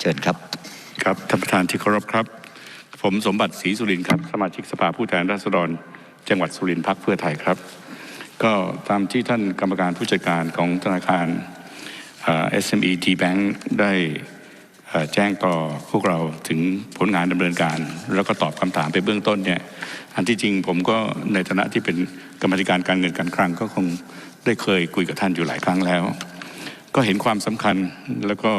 เชิญครับ ครับท่านประธานที่เคารพครับ ผมสมบัติศรีสุรินครับสมาชิกสภาผู้แทนราษฎร จังหวัดสุรินทร์พักเพื่อไทยครับ ก็ตามที่ท่านกรรมการผู้จัดการของธนาคารเอ่อ SME T Bank ได้แจ้งต่อพวกเราถึงผลงานดำเนินการ แล้วก็ตอบคำถามไปเบื้องต้นเนี่ยอันที่จริงผมก็ในฐานะที่เป็นกรรมธิการการเงินการคลังก็คงได้เคยคุยกับท่านอยู่หลายครั้งแล้ว ก็เห็นความสำคัญแล้วก็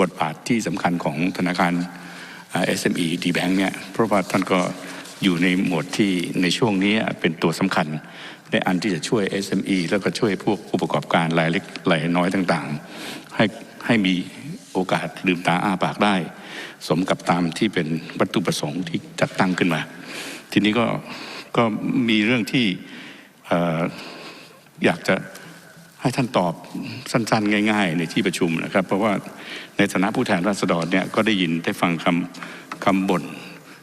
บทบาทที่สำคัญของธนาคาร SME D Bank เนี่ยเพราะว่าท่านก็อยู่ในหมวดที่ในช่วงนี้เป็นตัวสำคัญ ในอันที่จะช่วย SME แล้วก็ช่วยพวกผู้ประกอบการรายเล็กรายน้อยต่างๆ ให้ให้มีโอกาสลืมตาอ้าปากได้ สมกับตามที่เป็นวัตถุประสงค์ที่จัดตั้งขึ้นมา ทีนี้ก็ก็มีเรื่องที่อออยากจะ ให้ท่านตอบสั้นๆ ง่าย ๆ ในที่ประชุมนะครับ เพราะว่าในฐานะผู้แทนราษฎรเนี่ยก็ได้ยินได้ฟังคำคำบ่น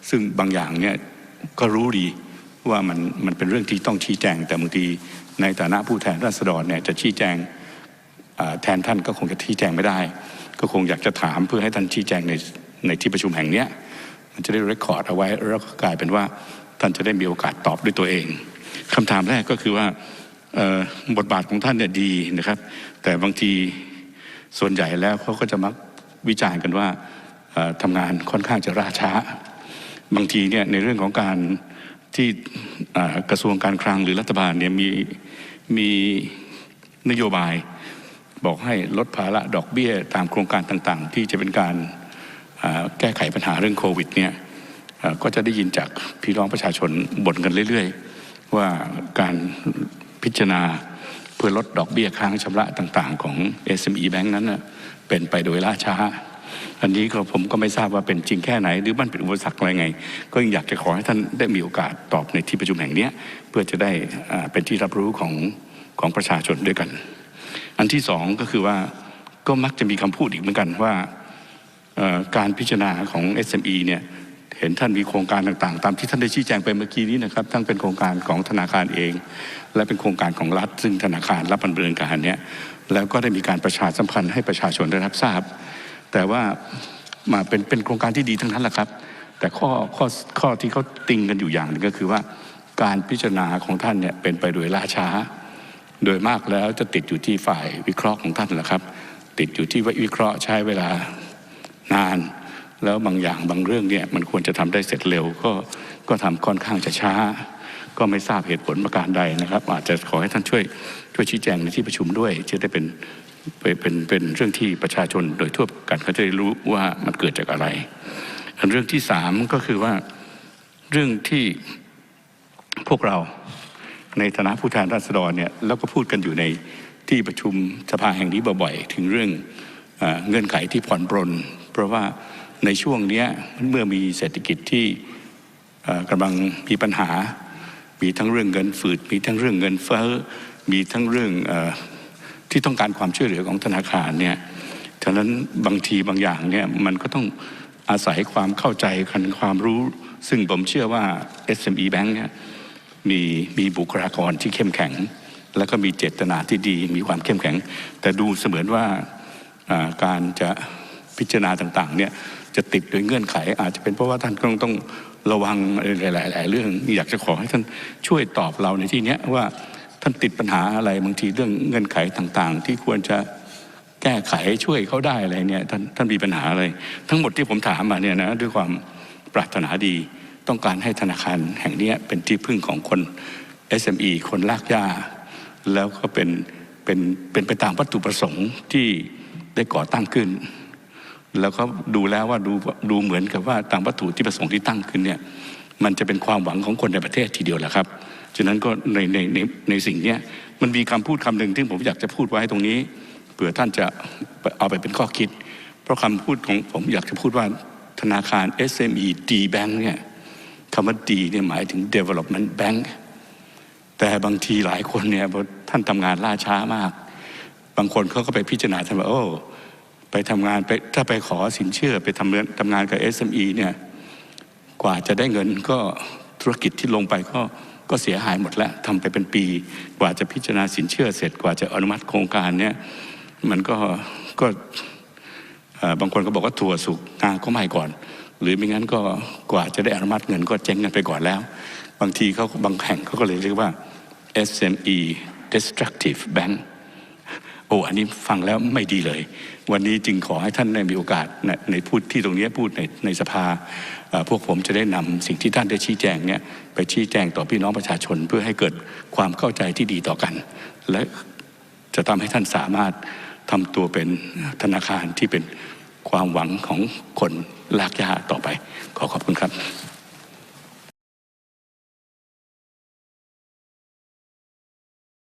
ซึ่งบางอย่างเนี่ยก็รู้ดีว่ามันมันเป็นเรื่องที่ต้องชี้แจง แต่บางทีในฐานะผู้แทนราษฎรเนี่ยจะชี้แจงแทนท่านก็คงจะชี้แจงไม่ได้ ก็คงอยากจะถามเพื่อให้ท่านชี้แจงในในที่ประชุมแห่งเนี้ยมันจะได้เรคคอร์ดเอาไว้แล้วก็กลายเป็นว่าท่านจะได้มีโอกาสตอบด้วยตัวเองคำถามแรกก็คือว่า บทบาทของท่านเนี่ยดีนะครับ แต่บางทีส่วนใหญ่แล้วเขาก็จะมักวิจารณ์กันว่าทำงานค่อนข้างจะราช้า บางทีเนี่ยในเรื่องของการที่กระทรวงการคลังหรือรัฐบาลเนี่ยมีมีนโยบายบอกให้ลดภาระดอกเบี้ยตามโครงการต่างๆ ที่จะเป็นการแก้ไขปัญหาเรื่องโควิดเนี่ยก็จะได้ยินจากพี่น้องประชาชนบ่นกันเรื่อย ๆ ว่าการ พิจารณาเพื่อลดดอกเบี้ยค้างชำระต่างๆ ของ SME Bank นั้นนะเป็นไปโดยล่าช้า อันนี้ก็ผมก็ไม่ทราบว่าเป็นจริงแค่ไหน หรือมันเป็นอุปสรรคอะไรไง ก็ยังอยากจะขอให้ท่านได้มีโอกาสตอบในที่ประชุมแห่งเนี้ยเพื่อจะได้เป็นที่รับรู้ของของประชาชนด้วยกัน อันที่สองก็คือว่าก็มักจะมีคำพูดอีกเหมือนกันว่าการพิจารณาของ SME เนี่ย เห็นท่านมีโครงการต่างๆ ตามที่ท่านได้ชี้แจงไปเมื่อกี้นี้นะครับทั้งเป็นโครงการของธนาคารเอง และเป็นโครงการของรัฐ ซึ่งธนาคารรับดำเนินการเนี่ยแล้วก็ได้มีการประชาสัมพันธ์ให้ประชาชนได้รับทราบ แต่ว่ามาเป็นเป็นโครงการที่ดีทั้งนั้นแหละครับ แต่ข้อข้อข้อที่เขาติงกันอยู่อย่างนึงก็คือว่าการพิจารณาของท่านเนี่ยเป็นไปโดยล่าช้า โดยมากแล้วจะติดอยู่ที่ฝ่ายวิเคราะห์ของท่านแหละครับ ติดอยู่ที่วิเคราะห์ใช้เวลานาน แล้วบางอย่างบางเรื่องเนี่ยมันควรจะทำได้เสร็จเร็วก็ก็ทำค่อนข้างจะช้า ก็ไม่ทราบเหตุผลประการใดนะครับ อาจจะขอให้ท่านช่วยช่วยชี้แจงในที่ประชุมด้วยจะได้เป็นเป็นเป็นเรื่องที่ประชาชนโดยทั่วกันเขาจะได้รู้ว่ามันเกิดจากอะไรอันเรื่องที่สามก็คือว่าเรื่องที่พวกเราในฐานะผู้แทนราษฎรเนี่ยแล้วก็พูดกันอยู่ในที่ประชุมสภาแห่งนี้บ่อยๆถึงเรื่องอเงื่อนไขที่ผ่อนปรน เพราะว่า ในช่วงนี้เมื่อมีเศรษฐกิจที่กำลังมีปัญหา มีทั้งเรื่องเงินฝืด มีทั้งเรื่องเงินเฟ้อ มีทั้งเรื่องอที่ต้องการความช่วยเหลือของธนาคารเนี่ยฉะนั้นบางทีบางอย่างเนี่ยมันก็ต้องอาศัยความเข้าใจกันความรู้ ซึ่งผมเชื่อว่า SME Bank เนี่ยมีมีบุคลากรที่เข้มแข็ง แล้วก็มีเจตนาที่ดี มีความเข้มแข็ง แต่ดูเสมือนว่าการจะ พิจารณาต่างๆเนี่ยจะติดโดยเงื่อนไข อาจจะเป็นเพราะว่าท่านต้องต้องระวังหลาย ๆ เรื่องอยากจะขอให้ท่านช่วยตอบเราในที่นี้ว่าท่านติดปัญหาอะไรบางทีเรื่องเงื่อนไขต่างๆ ที่ควรจะแก้ไขช่วยเขาได้อะไรเนี่ยท่านท่านมีปัญหาอะไร ทั้งหมดที่ผมถามมาเนี่ยนะด้วยความปรารถนาดีต้องการให้ธนาคารแห่งนี้เป็นที่พึ่งของคน SME คนลากย่าแล้วก็เป็นเป็นเป็นไปตามวัตถุประสงค์ที่ได้ก่อตั้งขึ้น แล้วก็ดูแล้วว่าดูดูเหมือนกับว่าตามวัตถุที่ประสงค์ที่ตั้งขึ้นเนี่ยมันจะเป็นความหวังของคนในประเทศทีเดียวแหละครับฉะนั้นก็ในในในในสิ่งเนี้ยมันมีคำพูดคำหนึ่งที่ผมอยากจะพูดไว้ตรงนี้เผื่อท่านจะเอาไปเป็นข้อคิด เพราะคำพูดของผมอยากจะพูดว่าธนาคาร SME D Bank เนี่ยคำว่า D เนี่ยหมายถึง Development Bank แต่บางทีหลายคนเนี่ยพอท่านทำงานล่าช้ามาก บางคนเขาก็ไปพิจารณาทำว่าโอ้ ไปทำงานไปถ้าไปขอสินเชื่อไปทำงานทำงานกับ SME เนี่ยกว่าจะได้เงินก็ธุรกิจที่ลงไปก็ก็เสียหายหมดแล้วทำไปเป็นปี กว่าจะพิจารณาสินเชื่อเสร็จกว่าจะอนุมัติโครงการเนี่ยมันก็ก็บางคนก็บอกว่าถั่วสุกงาก็ไหม้ก่อน หรือไม่งั้นก็กว่าจะได้อนุมัติเงินก็เจ๊งกันไปก่อนแล้ว บางทีเขาบางแห่งเขาก็เลยเรียกว่า SME destructive bank อ้อันนี้ฟังแล้วไม่ดีเลย วันนี้จึงขอให้ท่านได้มีโอกาสในพูดที่ตรงนี้พูดในในสภา พวกผมจะได้นำสิ่งที่ท่านได้ชี้แจงเนี่ยไปชี้แจงต่อพี่น้องประชาชนเพื่อให้เกิดความเข้าใจที่ดีต่อกัน และจะทำให้ท่านสามารถทำตัวเป็นธนาคารที่เป็นความหวังของคนลากยาต่อไป ขอขอบคุณครับ